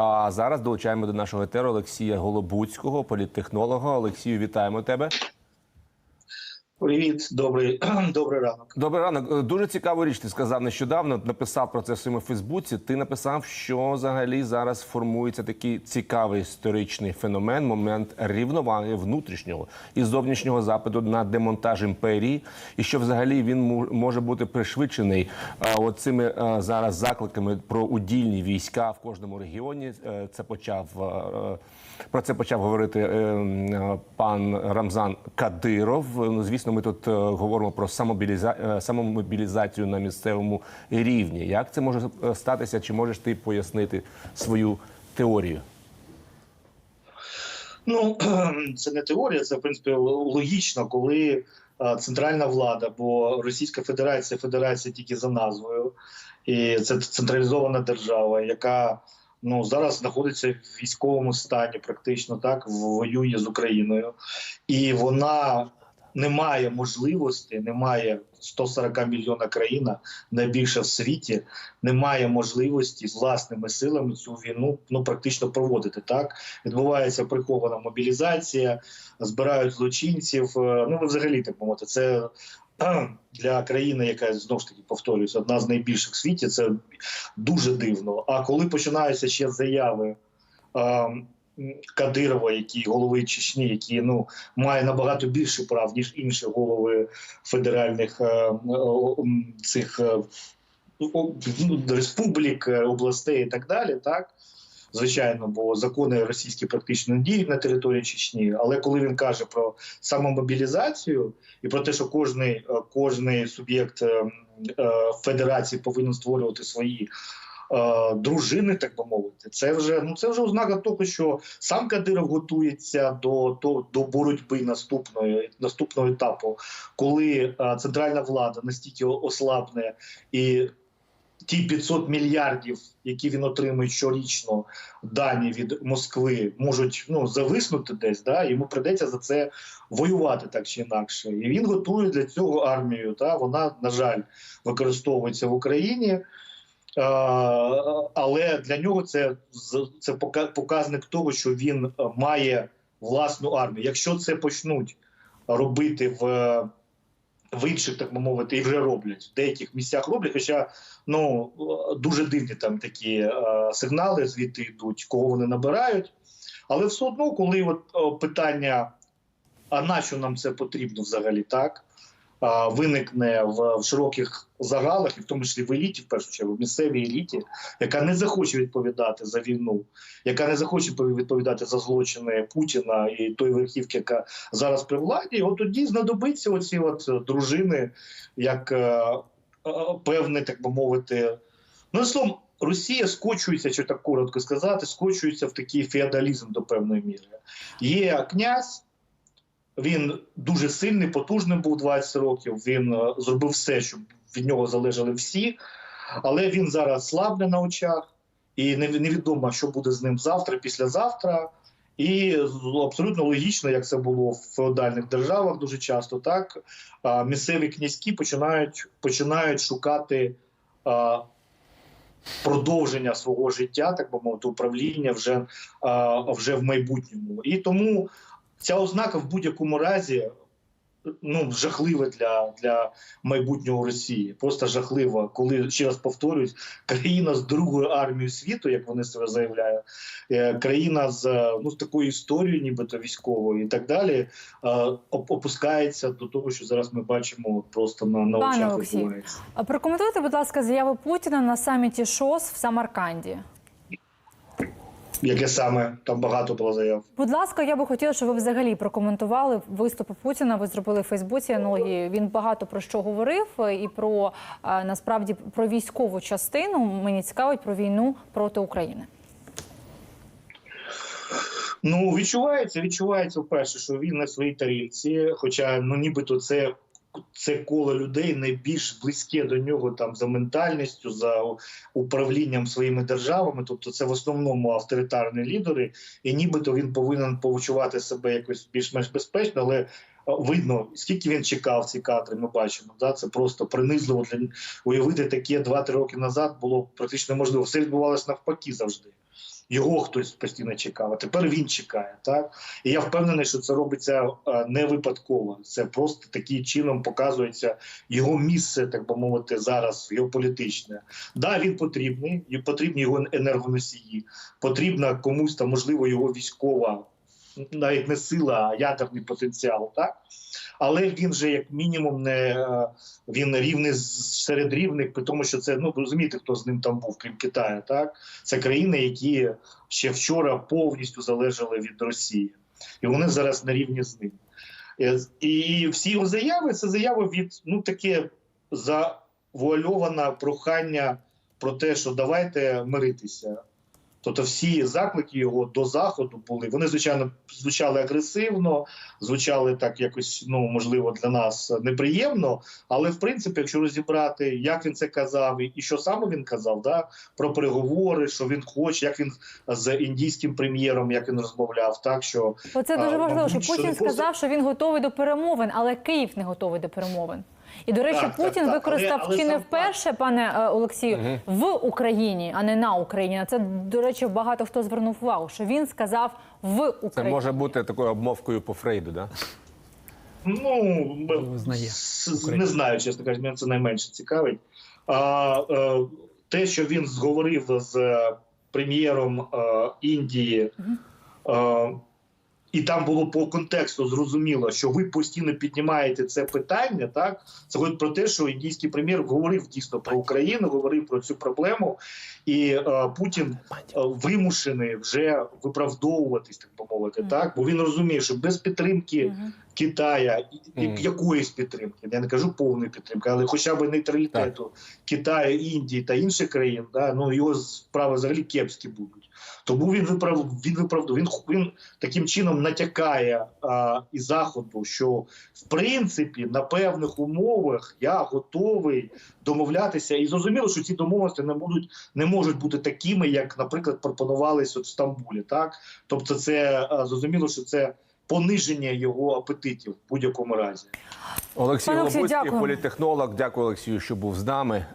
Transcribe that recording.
А зараз долучаємо до нашого етеру Олексія Голобуцького, політтехнолога. Олексію, вітаємо тебе. Привіт, добрий добрий ранок. Добрий ранок. Е, Дуже цікаву річ. Ти сказав нещодавно. Написав про це в своєму Фейсбуці. Ти написав, що взагалі зараз формується такий цікавий історичний феномен, момент рівноваги внутрішнього і зовнішнього запиту на демонтаж імперії, і що взагалі він може бути пришвидшений е, оцими е, зараз закликами про удільні війська в кожному регіоні. Це почав про це почав говорити е, е, пан Рамзан Кадиров. Ну, звісно, ми тут е, говоримо про е, самомобілізацію на місцевому рівні. Як це може е, статися? Чи можеш ти пояснити свою теорію? Ну це не теорія, це в принципі логічно, коли центральна влада, бо Російська Федерація федерація тільки за назвою, і це централізована держава, яка ну зараз знаходиться в військовому стані, практично так воює з Україною, і вона не має можливості, не має 140 мільйона країна, найбільша в світі, не має можливості з власними силами цю війну ну практично проводити. Так відбувається прихована мобілізація, збирають злочинців. Е, Ну взагалі так мовити, це. Для країни, яка знову ж таки повторюється, одна з найбільших в світі, це дуже дивно. А коли починаються ще заяви е, Кадирова, який голови Чечні, який ну має набагато більше прав ніж інші голови федеральних е, цих е, ну, республік, е, областей і так далі, так. Звичайно, бо закони російські практично не діють на території Чечні. Але коли він каже про самомобілізацію і про те, що кожний, кожний суб'єкт федерації повинен створювати свої дружини, так би мовити, це вже ну це вже ознака того, що сам Кадиров готується до, до, до боротьби наступної наступного етапу, коли е, центральна влада настільки ослабне і ті 500 мільярдів, які він отримує щорічно дані від Москви, можуть ну зависнути десь. Да, йому придеться за це воювати так чи інакше. І він готує для цього армію. Та вона на жаль використовується в Україні. Е, Але для нього це це показник того, що він має власну армію. Якщо це почнуть робити в в інших, так би мовити, і вже роблять в деяких місцях роблять. Хоча ну дуже дивні там такі е, сигнали, звідти йдуть, кого вони набирають. Але все одно, коли от питання, а на що нам це потрібно взагалі так, виникне в, широких загалах, і в тому числі в еліті, в першу чергу, в місцевій еліті, яка не захоче відповідати за війну, яка не захоче відповідати за злочини Путіна і той верхівки, яка зараз при владі, і от тоді знадобиться оці от дружини, як е, е, так би мовити, ну словом, Росія скочується, що так коротко сказати, скочується в такий феодалізм до певної міри. Є князь. Він дуже сильний, потужним був 20 років. Він е, зробив все, щоб від нього залежали всі, але він зараз слабне на очах, і невідомо, що буде з ним завтра, післязавтра. І абсолютно логічно, як це було в феодальних державах дуже часто, так місцеві князькі починають, починають шукати продовження свого життя, так би мовити, управління вже, вже в майбутньому. І тому ця ознака в будь-якому разі ну, жахлива для, для майбутнього Росії. Просто жахлива, коли ще раз повторюють, країна з другою армією світу, як вони себе заявляють, е, країна з е, ну з такою історією, нібито військовою, і так далі, е, опускається до того, що зараз ми бачимо просто на, на Пане очах. А Прокоментуйте, будь ласка, заяву Путіна на саміті ШОС в Самарканді. Яке саме там багато було заяв. Будь ласка, я би хотіла, щоб ви взагалі прокоментували виступи Путіна. Ви зробили в Фейсбуці аналогії. Він багато про що говорив е, і про е, насправді про військову частину. Мені цікавить про війну проти України. Ну відчувається, відчувається вперше, що він на своїй тарілці, хоча ну нібито це. Це коло людей найбільш близьке до нього там за ментальністю, за управлінням своїми державами. Тобто, це в основному авторитарні лідери, і нібито він повинен почувати себе якось більш-менш безпечно, але видно, скільки він чекав ці кадри. Ми бачимо. Да? Це просто принизливо для уявити таке 2-3 роки назад було практично неможливо. Все відбувалося навпаки завжди. Його хтось постійно чекав, а тепер він чекає. Так і я впевнений, що це робиться е, не випадково. Це просто таким чином показується його місце, так би мовити, зараз геополітичне. Да, він потрібний, потрібні його енергоносії, потрібна комусь там, можливо, його військова, навіть не сила, а ядерний потенціал. Так але він же як мінімум не е, він рівний серед рівних, тому, що це ну розумієте, хто з ним там був, крім Китаю. Так це країни, які ще вчора повністю залежали від Росії, і вони зараз на рівні з ним. Е, І всі його заяви це заяви від ну таке завуальоване прохання про те, що давайте миритися. Тобто всі заклики його до заходу були. Вони звичайно звучали агресивно, звучали так якось, ну можливо, для нас неприємно. Але в принципі, якщо розібрати, як він це казав, і що саме він казав, да про переговори, що він хоче, як він з індійським прем'єром, як він розмовляв, так що Оце дуже важливо, що Путін сказав, що він готовий до перемовин, але Київ не готовий до перемовин. І до речі, Так, Путін так, використав але- але чи не вперше, пане е, Олексію, в Україні, а не на Україні. На це до речі, багато хто звернув увагу, що він сказав в Україні. Це може бути такою обмовкою по Фрейду, да? Ну не знаю, чесно кажучи, мене це найменше цікавить. А, е, те, що він зговорив з прем'єром е, Індії, е, і там було по контексту зрозуміло, що ви постійно піднімаєте це питання. Так це говорить про те, що індійський прем'єр говорив дійсно про Україну, говорив про цю проблему, і е, Путін е, вимушений вже виправдовуватись, так би мовити, так бо він розуміє, що без підтримки. Китая і- і якоїсь підтримки. Я не кажу повної підтримки, але хоча б нейтралітету Китаю, Індії та інших країн, да, ну його справи взагалі кепські будуть. Тому він виправ він виправдав. Він він таким чином натякає а, і заходу, що в принципі на певних умовах я готовий домовлятися, і зрозуміло, що ці домовленості не будуть не можуть бути такими, як, наприклад, пропонувались от в Стамбулі. Так, тобто, це а, зрозуміло, що це пониження його апетитів в будь-якому разі. Олексій Лобуцький, політехнолог. Дякую, Олексію, що був з нами.